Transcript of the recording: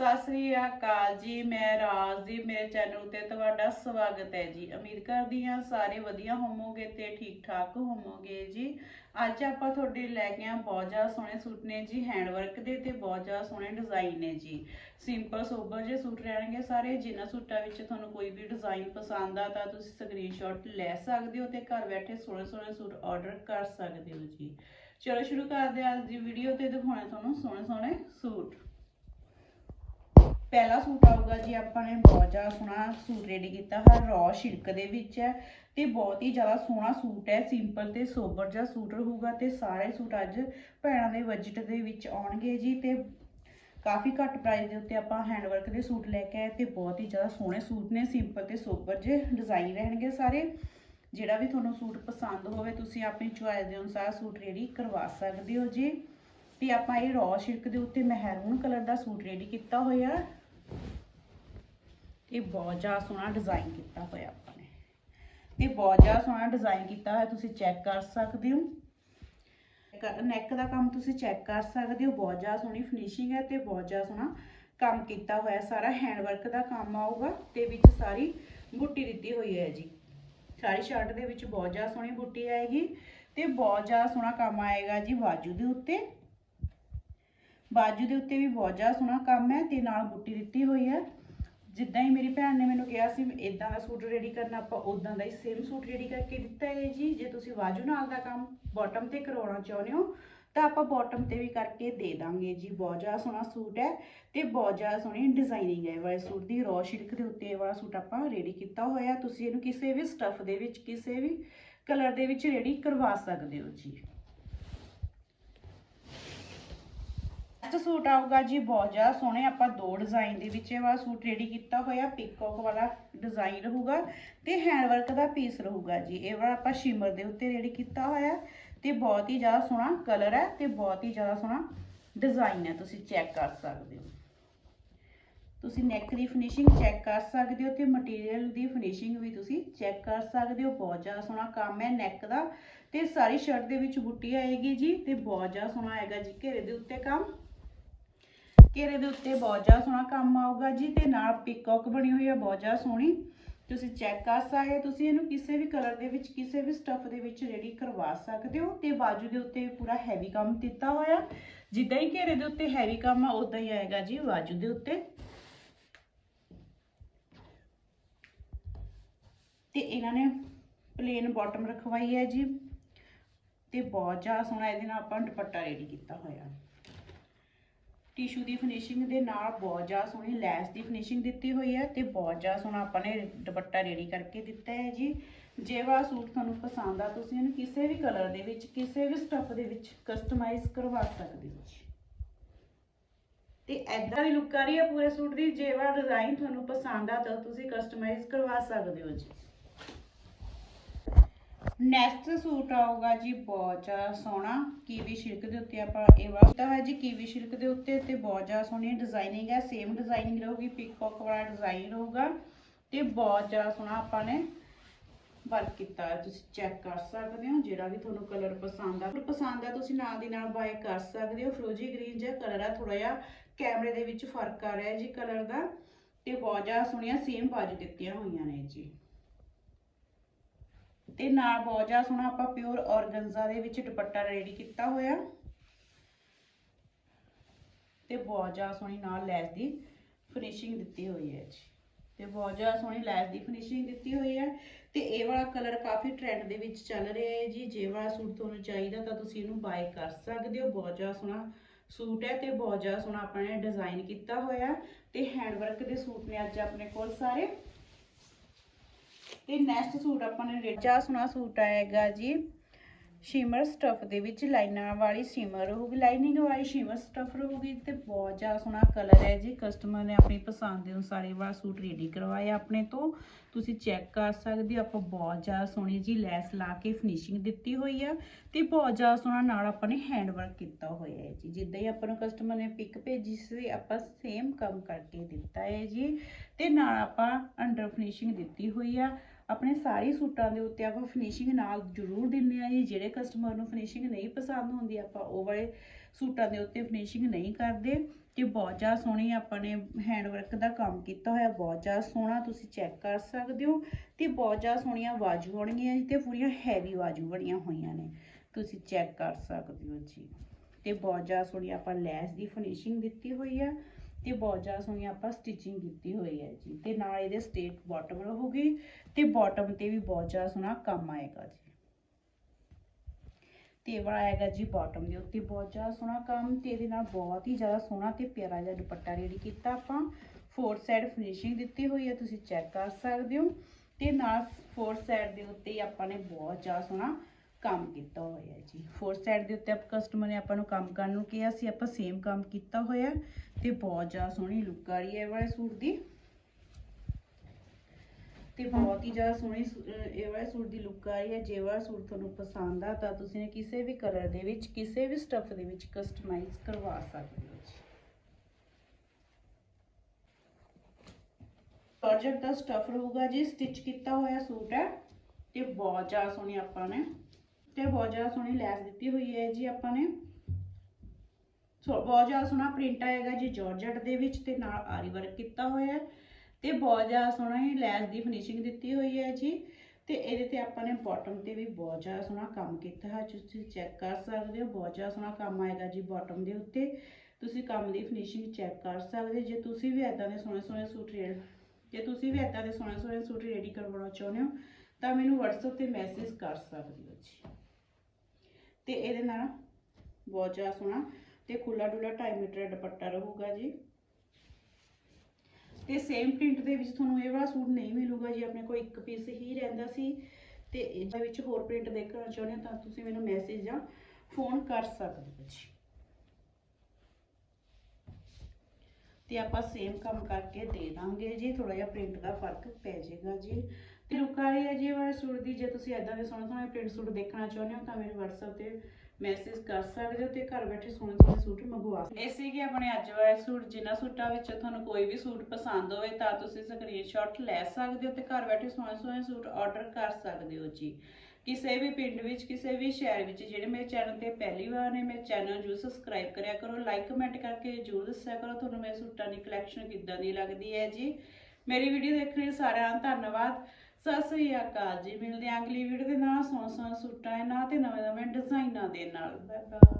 ਸਤਿ ਸ੍ਰੀ ਅਕਾਲ ਜੀ, ਮੈਂ ਰਾਜ ਦੀ ਮੇਰੇ ਚੈਨਲ ਤੇ ਤੁਹਾਡਾ ਸਵਾਗਤ ਹੈ ਜੀ। ਉਮੀਦ ਕਰਦੀ ਹਾਂ ਸਾਰੇ ਵਧੀਆ ਹੋਵੋਗੇ ਤੇ ਠੀਕ ਠਾਕ ਹੋਵੋਗੇ ਜੀ। ਅੱਜ ਆਪਾਂ ਤੁਹਾਡੇ ਲੈ ਕੇ ਆ ਬਹੁਤ ਜ਼ਿਆਦਾ ਸੋਹਣੇ ਸੂਟ ਨੇ ਜੀ ਹੈਂਡ ਵਰਕ ਦੇ ਤੇ ਬਹੁਤ ਜ਼ਿਆਦਾ ਸੋਹਣੇ ਡਿਜ਼ਾਈਨ ਨੇ ਜੀ। ਸਿੰਪਲ ਸੋਬਰ ਜਿਹੇ ਸੂਟ ਰਹਿਣਗੇ ਸਾਰੇ, ਜਿਨ੍ਹਾਂ ਸੂਟਾਂ ਵਿੱਚ ਤੁਹਾਨੂੰ ਕੋਈ ਵੀ ਡਿਜ਼ਾਈਨ ਪਸੰਦ ਆ ਤਾਂ ਤੁਸੀਂ ਸਕਰੀਨਸ਼ਾਟ ਲੈ ਸਕਦੇ ਹੋ ਤੇ ਘਰ ਬੈਠੇ ਸੋਹਣੇ ਸੋਹਣੇ ਸੂਟ ਆਰਡਰ ਕਰ ਸਕਦੇ ਹੋ ਜੀ। ਚਲੋ ਸ਼ੁਰੂ ਕਰਦੇ ਹਾਂ ਅੱਜ ਦੀ ਵੀਡੀਓ ਤੇ ਦਿਖਾਉਣੇ ਤੁਹਾਨੂੰ ਸੋਹਣੇ ਸੋਹਣੇ ਸੂਟ। ਪਹਿਲਾ ਸੂਟ ਆਊਗਾ ਜੀ, ਆਪਾਂ ਨੇ ਬਹੁਤ ਜ਼ਿਆਦਾ ਸੋਹਣਾ ਸੂਟ ਰੈਡੀ ਕੀਤਾ ਹੈ ਰॉ ਸ਼ਿਲਕ ਦੇ ਵਿੱਚ ਹੈ ਤੇ ਬਹੁਤ ਹੀ ਜ਼ਿਆਦਾ ਸੋਹਣਾ ਸੂਟ ਹੈ ਸਿੰਪਲ ਤੇ ਸੋਬਰ ਜਿਹਾ ਸੂਟ ਰਹੂਗਾ ਤੇ ਸਾਰੇ ਸੂਟ ਅੱਜ ਭੈਣਾਂ ਦੇ ਬਜਟ ਦੇ ਵਿੱਚ ਆਉਣਗੇ ਜੀ ਤੇ ਕਾਫੀ ਘੱਟ ਪ੍ਰਾਈਸ ਦੇ ਉੱਤੇ ਆਪਾਂ ਹੈਂਡਵਰਕ ਦੇ ਸੂਟ ਲੈ ਕੇ ਆਏ ਤੇ ਬਹੁਤ ਹੀ ਜ਼ਿਆਦਾ ਸੋਹਣੇ ਸੂਟ ਨੇ ਸਿੰਪਲ ਤੇ ਸੋਬਰ ਜਿਹੇ ਡਿਜ਼ਾਈਨ ਰਹਿਣਗੇ ਸਾਰੇ। ਜਿਹੜਾ ਵੀ ਤੁਹਾਨੂੰ ਸੂਟ ਪਸੰਦ ਹੋਵੇ, ਤੁਸੀਂ ਆਪਣੀ ਚੁਆਇਸ ਦੇ ਅਨੁਸਾਰ ਸੂਟ ਰੈਡੀ ਕਰਵਾ ਸਕਦੇ ਹੋ ਜੀ। ਤੇ ਆਪਾਂ ਇਹ ਰॉ ਸ਼ਿਲਕ ਦੇ ਉੱਤੇ ਮਹਿਰੂਨ ਕਲਰ ਦਾ ਸੂਟ ਰੈਡੀ ਕੀਤਾ ਹੋਇਆ। ਇਹ ਬਹੁਤ ਜ਼ਿਆਦਾ ਸੋਹਣਾ ਡਿਜ਼ਾਈਨ ਕੀਤਾ ਹੋਇਆ ਆਪਾਂ ਨੇ। ਤੇ ਬਹੁਤ ਜ਼ਿਆਦਾ ਸੋਹਣਾ ਡਿਜ਼ਾਈਨ ਕੀਤਾ ਹੋਇਆ, ਤੁਸੀਂ ਚੈੱਕ ਕਰ ਸਕਦੇ ਹੋ। ਨੈਕ ਦਾ ਕੰਮ ਤੁਸੀਂ ਚੈੱਕ ਕਰ ਸਕਦੇ ਹੋ, ਬਹੁਤ ਜ਼ਿਆਦਾ ਸੋਹਣੀ ਫਿਨਿਸ਼ਿੰਗ ਹੈ ਤੇ ਬਹੁਤ ਜ਼ਿਆਦਾ ਸੋਹਣਾ ਕੰਮ ਕੀਤਾ ਹੋਇਆ ਸਾਰਾ ਹੈਂਡ ਵਰਕ ਦਾ ਕੰਮ ਆਊਗਾ ਤੇ ਵਿੱਚ ਸਾਰੀ ਬੁੱਟੀ ਦਿੱਤੀ ਹੋਈ ਹੈ ਜੀ। ਸਾਰੀ ਸ਼ਰਟ ਦੇ ਵਿੱਚ ਬਹੁਤ ਜ਼ਿਆਦਾ ਸੋਹਣੀ ਬੁੱਟੀ ਆਏਗੀ ਤੇ ਬਹੁਤ ਜ਼ਿਆਦਾ ਸੋਹਣਾ ਕੰਮ ਆਏਗਾ ਜੀ ਬਾਜੂ ਦੇ ਉੱਤੇ। ਬਾਜੂ ਦੇ ਉੱਤੇ ਵੀ ਬਹੁਤ ਜ਼ਿਆਦਾ ਸੋਹਣਾ ਕੰਮ ਹੈ ਤੇ ਨਾਲ ਬੁੱਟੀ ਦਿੱਤੀ ਹੋਈ ਹੈ। ਜਿੱਦਾਂ ਹੀ ਮੇਰੀ ਭੈਣ ਨੇ ਮੈਨੂੰ ਕਿਹਾ ਸੀ ਇਦਾਂ ਦਾ ਸੂਟ ਰੈਡੀ ਕਰਨਾ, ਆਪਾਂ ਉਦਾਂ ਦਾ ਹੀ ਸੇਮ ਸੂਟ ਰੈਡੀ ਕਰਕੇ ਦਿੱਤਾ ਹੈ ਜੀ। ਜੇ ਤੁਸੀਂ ਬਾਜੂ ਨਾਲ ਦਾ ਕੰਮ ਬਾਟਮ ਤੇ ਕਰਾਉਣਾ ਚਾਹੁੰਦੇ ਹੋ, ਤਾਂ ਆਪਾਂ ਬਾਟਮ ਤੇ ਵੀ ਕਰਕੇ ਦੇ ਦਾਂਗੇ ਜੀ। ਬਹੁਤ ਜ਼ਿਆਦਾ ਸੋਹਣਾ ਸੂਟ ਹੈ ਤੇ ਬਹੁਤ ਜ਼ਿਆਦਾ ਸੋਹਣੀ ਡਿਜ਼ਾਈਨਿੰਗ ਹੈ। ਇਹ ਵਾਲੇ ਸੂਟ ਦੀ ਰॉ ਸ਼ਿਲਕ ਦੇ ਉੱਤੇ ਇਹ ਵਾਲਾ ਸੂਟ ਆਪਾਂ ਰੈਡੀ ਕੀਤਾ ਹੋਇਆ। ਤੁਸੀਂ ਇਹਨੂੰ ਕਿਸੇ ਵੀ ਸਟਫ ਦੇ ਵਿੱਚ, ਕਿਸੇ ਵੀ ਕਲਰ ਦੇ ਵਿੱਚ ਰੈਡੀ ਕਰਵਾ ਸਕਦੇ ਹੋ ਜੀ। ਨੈਕਸਟ ਸੂਟ ਆਊਗਾ ਜੀ, ਬਹੁਤ ਜ਼ਿਆਦਾ ਸੋਹਣੇ ਆਪਾਂ ਦੋ ਡਿਜ਼ਾਈਨ ਦੇ ਵਿੱਚ ਇਹ ਵਾਲਾ ਸੂਟ ਰੈਡੀ ਕੀਤਾ ਹੋਇਆ ਪੀਕੌਕ ਵਾਲਾ ਡਿਜ਼ਾਈਨ ਰਹੂਗਾ ਤੇ ਹੈਂਡ ਵਰਕ ਦਾ ਪੀਸ ਰਹੂਗਾ ਜੀ। ਇਹ ਵਾਲਾ ਆਪਾਂ ਸ਼ਿਮਰ ਦੇ ਉੱਤੇ ਰੈਡੀ ਕੀਤਾ ਹੋਇਆ ਤੇ ਬਹੁਤ ਹੀ ਜ਼ਿਆਦਾ ਸੋਹਣਾ ਕਲਰ ਹੈ ਤੇ ਬਹੁਤ ਹੀ ਜ਼ਿਆਦਾ ਸੋਹਣਾ ਡਿਜ਼ਾਈਨ ਹੈ, ਤੁਸੀਂ ਚੈੱਕ ਕਰ ਸਕਦੇ ਹੋ। ਤੁਸੀਂ ਨੈਕ ਦੀ ਫਿਨਿਸ਼ਿੰਗ ਚੈੱਕ ਕਰ ਸਕਦੇ ਹੋ ਤੇ ਮਟੀਰੀਅਲ ਦੀ ਫਿਨਿਸ਼ਿੰਗ ਵੀ ਤੁਸੀਂ ਚੈੱਕ ਕਰ ਸਕਦੇ ਹੋ। ਬਹੁਤ ਜ਼ਿਆਦਾ ਸੋਹਣਾ ਕੰਮ ਹੈ ਨੈਕ ਦਾ ਤੇ ਸਾਰੀ ਸ਼ਰਟ ਦੇ ਵਿੱਚ ਬੁੱਟੀ ਆਏਗੀ ਜੀ ਤੇ ਬਹੁਤ ਜ਼ਿਆਦਾ ਸੋਹਣਾ ਆਏਗਾ ਜੀ ਘੇਰੇ ਦੇ ਉੱਤੇ ਕੰਮ। ਘੇਰੇ ਦੇ ਉੱਤੇ ਬਹੁਤ ਜ਼ਿਆਦਾ ਸੋਹਣਾ ਕੰਮ ਆਊਗਾ ਜੀ ਤੇ ਨਾਲ ਪਿਕੌਕ ਬਣੀ ਹੋਈ ਹੈ ਬਹੁਤ ਜ਼ਿਆਦਾ ਸੋਹਣੀ। ਤੁਸੀਂ ਚੈੱਕ ਕਰ ਸਕਦੇ ਤੁਸੀਂ ਇਹਨੂੰ ਕਿਸੇ ਵੀ ਕਲਰ ਦੇ ਵਿੱਚ, ਕਿਸੇ ਵੀ ਸਟਫ ਦੇ ਵਿੱਚ ਰੈਡੀ ਕਰਵਾ ਸਕਦੇ ਹੋ ਤੇ ਬਾਜੂ ਦੇ ਉੱਤੇ ਪੂਰਾ ਹੈਵੀ ਕੰਮ ਦਿੱਤਾ ਹੋਇਆ। ਜਿੱਦਾਂ ਹੀ ਘੇਰੇ ਦੇ ਉੱਤੇ ਹੈਵੀ ਕੰਮ ਆ ਉਦਾਂ ਹੀ ਆਏਗਾ ਜੀ ਬਾਜੂ ਦੇ ਉੱਤੇ। ਤੇ ਇਹਨਾਂ ਨੇ ਪਲੇਨ ਬਾਟਮ ਰਖਵਾਈ ਹੈ ਜੀ ਤੇ ਬਹੁਤ ਜ਼ਿਆਦਾ ਸੋਹਣਾ ਇਹਦੇ ਨਾਲ ਆਪਾਂ ਦੁਪੱਟਾ ਰੈਡੀ ਕੀਤਾ ਹੋਇਆ। ਟਿਸ਼ੂ ਦੀ ਫਿਨਿਸ਼ਿੰਗ ਦੇ ਨਾਲ ਬਹੁਤ ਜ਼ਿਆਦਾ ਸੋਹਣੀ ਲੈਸ ਦੀ ਫਿਨਿਸ਼ਿੰਗ ਦਿੱਤੀ ਹੋਈ ਹੈ ਤੇ ਬਹੁਤ ਜ਼ਿਆਦਾ ਸੋਹਣਾ ਆਪਾਂ ਨੇ ਦੁਪੱਟਾ ਰੈਡੀ ਕਰਕੇ ਦਿੱਤਾ ਹੈ ਜੀ। ਜੇ ਵਾ ਸੂਟ ਤੁਹਾਨੂੰ ਪਸੰਦ ਆ, ਤੁਸੀਂ ਇਹਨੂੰ ਕਿਸੇ ਵੀ ਕਲਰ ਦੇ ਵਿੱਚ, ਕਿਸੇ ਵੀ ਸਟਫ ਦੇ ਵਿੱਚ ਕਸਟਮਾਈਜ਼ ਕਰਵਾ ਸਕਦੇ ਹੋ ਜੀ। ਤੇ ਐਦਾਂ ਦੀ ਲੁੱਕ ਆ ਰਹੀ ਹੈ ਪੂਰੇ ਸੂਟ ਦੀ ਜੇ ਵਾ ਡਿਜ਼ਾਈਨ ਤੁਹਾਨੂੰ ਪਸੰਦ ਆ ਤਾਂ ਤੁਸੀਂ ਕਸਟਮਾਈਜ਼ ਕਰਵਾ ਸਕਦੇ ਹੋ ਜੀ। ਨੈਕਸਟ ਸੂਟ ਆਊਗਾ ਜੀ ਬਹੁਤ ਜ਼ਿਆਦਾ ਸੋਹਣਾ, ਕੀਵੀ ਸ਼ਿਲਕ ਦੇ ਉੱਤੇ ਆਪਾਂ ਇਹ ਵਾਲਾ ਹੈ ਜੀ, ਕੀਵੀ ਸ਼ਿਲਕ ਦੇ ਉੱਤੇ ਤੇ ਬਹੁਤ ਜ਼ਿਆਦਾ ਸੋਹਣੀ ਡਿਜ਼ਾਈਨਿੰਗ ਹੈ ਸੇਮ ਡਿਜ਼ਾਈਨਿੰਗ ਰਹੂਗੀ ਪਿਕੌਕ ਵਾਲਾ ਡਿਜ਼ਾਈਨ ਰਹੂਗਾ ਤੇ ਬਹੁਤ ਜ਼ਿਆਦਾ ਸੋਹਣਾ ਆਪਾਂ ਨੇ ਵਰਕ ਕੀਤਾ ਤੁਸੀਂ ਚੈੱਕ ਕਰ ਸਕਦੇ ਹੋ, ਜਿਹੜਾ ਵੀ ਤੁਹਾਨੂੰ ਕਲਰ ਪਸੰਦ ਆ ਪਸੰਦ ਆ, ਤੁਸੀਂ ਨਾਲ ਦੀ ਨਾਲ ਬਾਏ ਕਰ ਸਕਦੇ ਹੋ, ਫਰੋਜੀ ਗ੍ਰੀਨ ਜਿਹਾ ਕਲਰ ਆ ਥੋੜਾ ਜਿਹਾ ਕੈਮਰੇ ਦੇ ਵਿੱਚ ਫ਼ਰਕ ਆ ਰਿਹਾ ਜੀ ਕਲਰ ਦਾ ਤੇ ਬਹੁਤ ਜ਼ਿਆਦਾ ਸੋਹਣੀਆਂ ਸੇਮ ਬਾਜੂ ਦਿੱਤੀਆਂ ਹੋਈਆਂ ਨੇ ਜੀ। ਤੇ ਨਾਲ ਬਹੁਤ ਜ਼ਿਆਦਾ ਸੋਹਣਾ ਆਪਾਂ ਪਿਓਰ ਔਰਗੰਜ਼ਾ ਦੇ ਵਿੱਚ ਦੁਪੱਟਾ ਰੈਡੀ ਕੀਤਾ ਹੋਇਆ। ਤੇ ਬਹੁਤ ਜ਼ਿਆਦਾ ਸੋਹਣੀ ਨਾਲ ਲੈਸ ਦੀ ਫਿਨਿਸ਼ਿੰਗ ਦਿੱਤੀ ਹੋਈ ਹੈ ਜੀ। ਤੇ ਬਹੁਤ ਜ਼ਿਆਦਾ ਸੋਹਣੀ ਲੈਸ ਦੀ ਫਿਨਿਸ਼ਿੰਗ ਦਿੱਤੀ ਹੋਈ ਹੈ। ਤੇ ਇਹ ਵਾਲਾ ਕਲਰ ਕਾਫੀ ਟ੍ਰੈਂਡ ਦੇ ਵਿੱਚ ਚੱਲ ਰਿਹਾ ਹੈ ਜੀ। ਜੇ ਵਾਲਾ ਸੂਟ ਤੁਹਾਨੂੰ ਚਾਹੀਦਾ ਤਾਂ ਤੁਸੀਂ ਇਹਨੂੰ ਬਾਏ ਕਰ ਸਕਦੇ ਹੋ। ਬਹੁਤ ਜ਼ਿਆਦਾ ਸੋਹਣਾ ਸੂਟ ਹੈ ਤੇ ਬਹੁਤ ਜ਼ਿਆਦਾ ਸੋਹਣਾ ਆਪਾਂ ਨੇ ਡਿਜ਼ਾਈਨ ਕੀਤਾ ਹੋਇਆ। ਤੇ ਹੈਂਡ ਵਰਕ ਦੇ ਸੂਟ ਨੇ ਅੱਜ ਆਪਣੇ ਕੋਲ ਸਾਰੇ। ਤੇ ਨੈਕਸਟ ਸੂਟ ਆਪਾਂ ਨੇ ਰੇਜਾ ਸੋਹਣਾ ਸੂਟ ਆਏਗਾ ਜੀ। ਸ਼ਿਮਰ ਸਟਫ ਦੇ ਵਿੱਚ ਲਾਈਨਾਂ ਵਾਲੀ ਸ਼ਿਮਰ ਰਹੂਗੀ ਲਾਈਨਿੰਗ ਵਾਲੀ ਸ਼ਿਮਰ ਸਟਫ ਰਹੂਗੀ ਤੇ ਬਹੁਤ ਜ਼ਿਆਦਾ ਸੋਹਣਾ ਕਲਰ ਹੈ ਜੀ। ਕਸਟਮਰ ਨੇ ਆਪਣੀ ਪਸੰਦ ਦੇ ਅਨੁਸਾਰ ਇਹ ਵਾਲਾ ਸੂਟ ਰੈਡੀ ਕਰਵਾਇਆ ਆਪਣੇ ਤੋਂ। ਤੁਸੀਂ ਚੈੱਕ ਕਰ ਸਕਦੇ ਹੋ, ਆਪਾਂ ਬਹੁਤ ਜ਼ਿਆਦਾ ਸੋਹਣੀ ਜੀ ਲੈਸ ਲਾ ਕੇ ਫਿਨਿਸ਼ਿੰਗ ਦਿੱਤੀ ਹੋਈ ਆ ਤੇ ਬਹੁਤ ਜ਼ਿਆਦਾ ਸੋਹਣਾ ਨਾਲ ਆਪਾਂ ਨੇ ਹੈਂਡ ਵਰਕ ਕੀਤਾ ਹੋਇਆ ਹੈ ਜੀ। ਜਿੱਦਾਂ ਹੀ ਆਪਾਂ ਨੂੰ ਕਸਟਮਰ ਨੇ ਪਿਕ ਭੇਜੀ ਸੀ, ਆਪਾਂ ਸੇਮ ਕੰਮ ਕਰਕੇ ਦਿੱਤਾ ਹੈ ਜੀ। ਤੇ ਨਾਲ ਆਪਾਂ ਅੰਡਰ ਫਿਨਿਸ਼ਿੰਗ ਦਿੱਤੀ ਹੋਈ ਆ। ਆਪਣੇ ਸਾਰੇ ਸੂਟਾਂ ਦੇ ਉੱਤੇ ਆਪਾਂ ਫਿਨਿਸ਼ਿੰਗ ਨਾਲ ਜ਼ਰੂਰ ਦਿੰਦੇ ਆ ਜੀ ਜਿਹੜੇ ਕਸਟਮਰ ਨੂੰ ਫਿਨਿਸ਼ਿੰਗ ਨਹੀਂ ਪਸੰਦ ਹੁੰਦੀ, ਆਪਾਂ ਉਹ ਵਾਲੇ ਸੂਟਾਂ ਦੇ ਉੱਤੇ ਫਿਨਿਸ਼ਿੰਗ ਨਹੀਂ ਕਰਦੇ। ਤੇ ਬਹੁਤ ਜ਼ਿਆਦਾ ਸੋਹਣੀ ਆਪਾਂ ਨੇ ਹੈਂਡ ਵਰਕ ਦਾ ਕੰਮ ਕੀਤਾ ਹੋਇਆ, ਬਹੁਤ ਜ਼ਿਆਦਾ ਸੋਹਣਾ ਤੁਸੀਂ ਚੈੱਕ ਕਰ ਸਕਦੇ ਹੋ। ਤੇ ਬਹੁਤ ਜ਼ਿਆਦਾ ਸੋਹਣੀਆਂ ਬਾਜੂ ਹੋਣਗੀਆਂ ਜੀ ਤੇ ਪੂਰੀਆਂ ਹੈਵੀ ਬਾਜੂ ਬਣੀਆਂ ਹੋਈਆਂ ਨੇ। ਤੁਸੀਂ ਚੈੱਕ ਕਰ ਸਕਦੇ ਹੋ ਜੀ। ਤੇ ਬਹੁਤ ਜ਼ਿਆਦਾ ਸੋਹਣੀ ਆਪਾਂ ਲੈਸ ਦੀ ਫਿਨਿਸ਼ਿੰਗ ਦਿੱਤੀ ਹੋਈ ਆ ਤੇ ਬਹੁਤ ਜ਼ਿਆਦਾ ਸੋਹਣੀ ਆਪਾਂ ਸਟਿਚਿੰਗ ਕੀਤੀ ਹੋਈ ਹੈ ਜੀ। ਤੇ ਨਾਲ ਇਹਦੇ ਸਟੇਟ ਬਾਟਮ ਰਹੂਗੀ ਤੇ ਬਾਟਮ ਤੇ ਵੀ ਬਹੁਤ ਜ਼ਿਆਦਾ ਸੋਹਣਾ ਕੰਮ ਆਏਗਾ ਜੀ। ਤੇ ਵਾਲਾ ਆਏਗਾ ਜੀ ਬਾਟਮ ਦੇ ਉੱਤੇ ਬਹੁਤ ਜ਼ਿਆਦਾ ਸੋਹਣਾ ਕੰਮ ਤੇ ਇਹਦੇ ਨਾਲ ਬਹੁਤ ਹੀ ਜ਼ਿਆਦਾ ਸੋਹਣਾ ਤੇ ਪਿਆਰਾ ਜਿਹਾ ਦੁਪੱਟਾ ਰੈਡੀ ਕੀਤਾ ਆਪਾਂ। ਫੋਰ ਸਾਈਡ ਫਿਨਿਸ਼ਿੰਗ ਦਿੱਤੀ ਹੋਈ ਹੈ, ਤੁਸੀਂ ਚੈੱਕ ਕਰ ਸਕਦੇ ਹੋ। ਤੇ ਨਾਲ ਫੋਰ ਸਾਈਡ ਦੇ ਉੱਤੇ ਆਪਾਂ ਨੇ ਬਹੁਤ ਜ਼ਿਆਦਾ ਸੋਹਣਾ ਕੰਮ ਕੀਤਾ ਹੋਇਆ ਜੀ। ਫੋਰ ਸਾਈਡ ਦੇ ਉੱਤੇ ਆਪ ਕਸਟਮਰ ਨੇ ਆਪਾਂ ਨੂੰ ਕੰਮ ਕਰਨ ਨੂੰ ਕਿਹਾ ਸੀ, ਆਪਾਂ ਸੇਮ ਕੰਮ ਕੀਤਾ ਹੋਇਆ ਤੇ ਬਹੁਤ ਜ਼ਿਆਦਾ ਸੋਹਣੀ ਲੁੱਕ ਆ ਰਹੀ ਹੈ ਇਹ ਵਾਲੇ ਸੂਟ ਦੀ। ਤੇ ਬਹੁਤ ਹੀ ਜ਼ਿਆਦਾ ਸੋਹਣੀ ਇਹ ਵਾਲੇ ਸੂਟ ਦੀ ਲੁੱਕ ਆ ਰਹੀ ਹੈ। ਜੇ ਵਾਲਾ ਸੂਟ ਤੁਹਾਨੂੰ ਪਸੰਦ ਆ ਤਾਂ ਤੁਸੀਂ ਕਿਸੇ ਵੀ ਕਲਰ ਦੇ ਵਿੱਚ, ਕਿਸੇ ਵੀ ਸਟੱਫ ਦੇ ਵਿੱਚ ਕਸਟਮਾਈਜ਼ ਕਰਵਾ ਸਕਦੇ ਹੋ ਜੀ। ਪ੍ਰੋਜੈਕਟ ਦਾ ਸਟੱਫ ਰਹੂਗਾ ਜੀ ਸਟਿਚ ਕੀਤਾ ਹੋਇਆ ਸੂਟ ਹੈ ਤੇ ਬਹੁਤ ਜ਼ਿਆਦਾ ਸੋਹਣੀ ਆਪਾਂ ਨੇ ਤੇ ਬਹੁਤ ਜ਼ਿਆਦਾ ਸੋਹਣੀ ਲੈਸ ਦਿੱਤੀ ਹੋਈ ਹੈ ਜੀ ਆਪਾਂ ਨੇ। ਸੋ ਬਹੁਤ ਜ਼ਿਆਦਾ ਸੋਹਣਾ ਪ੍ਰਿੰਟ ਆਏਗਾ ਜੀ ਜਾਰਜਟ ਦੇ ਵਿੱਚ ਤੇ ਨਾਲ ਆਰੀ ਵਰਕ ਕੀਤਾ ਹੋਇਆ ਹੈ। ਤੇ ਬਹੁਤ ਜ਼ਿਆਦਾ ਸੋਹਣਾ ਹੀ ਲੈਸ ਦੀ ਫਿਨਿਸ਼ਿੰਗ ਦਿੱਤੀ ਹੋਈ ਹੈ ਜੀ। ਤੇ ਇਹਦੇ ਤੇ ਆਪਾਂ ਨੇ ਬਾਟਮ ਤੇ ਵੀ ਬਹੁਤ ਜ਼ਿਆਦਾ ਸੋਹਣਾ ਕੰਮ ਕੀਤਾ ਹੈ। ਤੁਸੀਂ ਚੈੱਕ ਕਰ ਸਕਦੇ ਹੋ, ਬਹੁਤ ਜ਼ਿਆਦਾ ਸੋਹਣਾ ਕੰਮ ਆਏਗਾ ਜੀ ਬਾਟਮ ਦੇ ਉੱਤੇ। ਤੁਸੀਂ ਕੰਮ ਦੀ ਫਿਨਿਸ਼ਿੰਗ ਚੈੱਕ ਕਰ ਸਕਦੇ ਜੇ ਤੁਸੀਂ ਵੀ ਇਦਾਂ ਦੇ ਸੋਹਣੇ ਸੋਹਣੇ ਸੂਟ ਰੇਡ ਜੇ ਤੁਸੀਂ ਵੀ ਇਦਾਂ ਦੇ ਸੋਹਣੇ ਸੋਹਣੇ ਸੂਟ ਰੈਡੀ ਕਰਵਾਉਣਾ ਚਾਹੁੰਦੇ ਹੋ ਤਾਂ ਮੈਨੂੰ WhatsApp ਤੇ ਮੈਸੇਜ ਕਰ ਸਕਦੇ ਹੋ ਜੀ। ਤੇ ਇਹਦੇ ਨਾਲ ਬਹੁਤ ਜ਼ਿਆਦਾ ਸੋਹਣਾ ਤੇ ਖੁੱਲਾ ਡੁੱਲਾ 2.5 ਮੀਟਰ ਦੁਪੱਟਾ ਰਹੂਗਾ ਜੀ। ਤੇ ਸੇਮ ਪ੍ਰਿੰਟ ਦੇ ਵਿੱਚ ਤੁਹਾਨੂੰ ਇਹ ਵਾਲਾ ਸੂਟ ਨਹੀਂ ਮਿਲੂਗਾ ਜੀ, ਆਪਣੇ ਕੋਲ ਇੱਕ ਪੀਸ ਹੀ ਰਹਿੰਦਾ ਸੀ। ਤੇ ਇਹਦੇ ਵਿੱਚ ਹੋਰ ਪ੍ਰਿੰਟ ਦੇਖਣਾ ਚਾਹੁੰਦੇ ਹੋ ਤਾਂ ਤੁਸੀਂ ਮੈਨੂੰ ਮੈਸੇਜ ਜਾਂ ਫੋਨ ਕਰ ਸਕਦੇ ਹੋ ਜੀ। ਤੇ ਆਪਾਂ ਸੇਮ ਕੰਮ ਕਰਕੇ ਦੇ ਦਾਂਗੇ ਜੀ ਥੋੜਾ ਜਿਹਾ ਪ੍ਰਿੰਟ ਦਾ ਫ਼ਰਕ ਪੈ ਜਾਏਗਾ ਜੀ। ਤੇ ਰੁਕਾਰੀ ਹੈ ਜੀ ਵਾਲੇ ਸੂਟ ਦੀ, ਜੇ ਤੁਸੀਂ ਐਦਾਂ ਦੇ ਸੋਹਣੇ ਸੋਹਣੇ ਪ੍ਰਿੰਟ ਸੂਟ ਦੇਖਣਾ ਚਾਹੁੰਦੇ ਹੋ, ਤਾਂ ਮੇਰੇ WhatsApp ਤੇ ਮੈਸੇਜ ਕਰ ਸਕਦੇ ਹੋ ਤੇ ਘਰ ਬੈਠੇ ਸੋਹਣੇ ਸੋਹਣੇ ਸੂਟ ਮੰਗਵਾ ਸਕਦੇ ਹੋ। ਕਿ ਆਪਣੇ ਅੱਜ ਵਾਲੇ ਸੂਟ, ਜਿਨ੍ਹਾਂ ਸੂਟਾਂ ਵਿੱਚ ਤੁਹਾਨੂੰ ਕੋਈ ਵੀ ਸੂਟ ਪਸੰਦ ਹੋਵੇ, ਤਾਂ ਤੁਸੀਂ ਸਕਰੀਨਸ਼ਾਟ ਲੈ ਸਕਦੇ ਹੋ ਤੇ ਘਰ ਬੈਠੇ ਸੋਹਣੇ ਸੋਹਣੇ ਸੂਟ ਆਰਡਰ ਕਰ ਸਕਦੇ ਹੋ ਜੀ। ਕਿਸੇ ਵੀ ਪਿੰਡ ਵਿੱਚ, ਕਿਸੇ ਵੀ ਸ਼ਹਿਰ ਵਿੱਚ, ਜਿਹੜੇ ਮੇਰੇ ਚੈਨਲ ਤੇ ਪਹਿਲੀ ਵਾਰ ਨੇ, ਮੇਰੇ ਚੈਨਲ ਜ਼ਰੂਰ ਸਬਸਕ੍ਰਾਈਬ ਕਰਿਆ ਕਰੋ ਲਾਈਕ ਕਮੈਂਟ ਕਰਕੇ ਜਰੂਰ ਦੱਸਿਆ ਕਰੋ, ਤੁਹਾਨੂੰ ਮੇਰੇ ਸੂਟਾਂ ਦੀ ਕਲੈਕਸ਼ਨ ਕਿੱਦਾਂ ਦੀ ਲੱਗਦੀ ਹੈ ਜੀ। ਮੇਰੀ ਵੀਡੀਓ ਦੇਖਣ ਲਈ ਸਾਰਿਆਂ ਦਾ ਧੰਨਵਾਦ। ਸਤਿ ਸ੍ਰੀ ਅਕਾਲ ਜੀ। ਮਿਲਦੇ ਹਾਂ ਅਗਲੀ ਵੀਡੀਓ ਦੇ ਨਾਲ। ਸੋਹਣੇ ਸੋਹਣੇ ਸੂਟਾਂ ਦੇ ਨਾਲ ਤੇ ਨਵੇਂ ਨਵੇਂ ਡਿਜ਼ਾਈਨਾਂ ਦੇ ਨਾਲ। Bye bye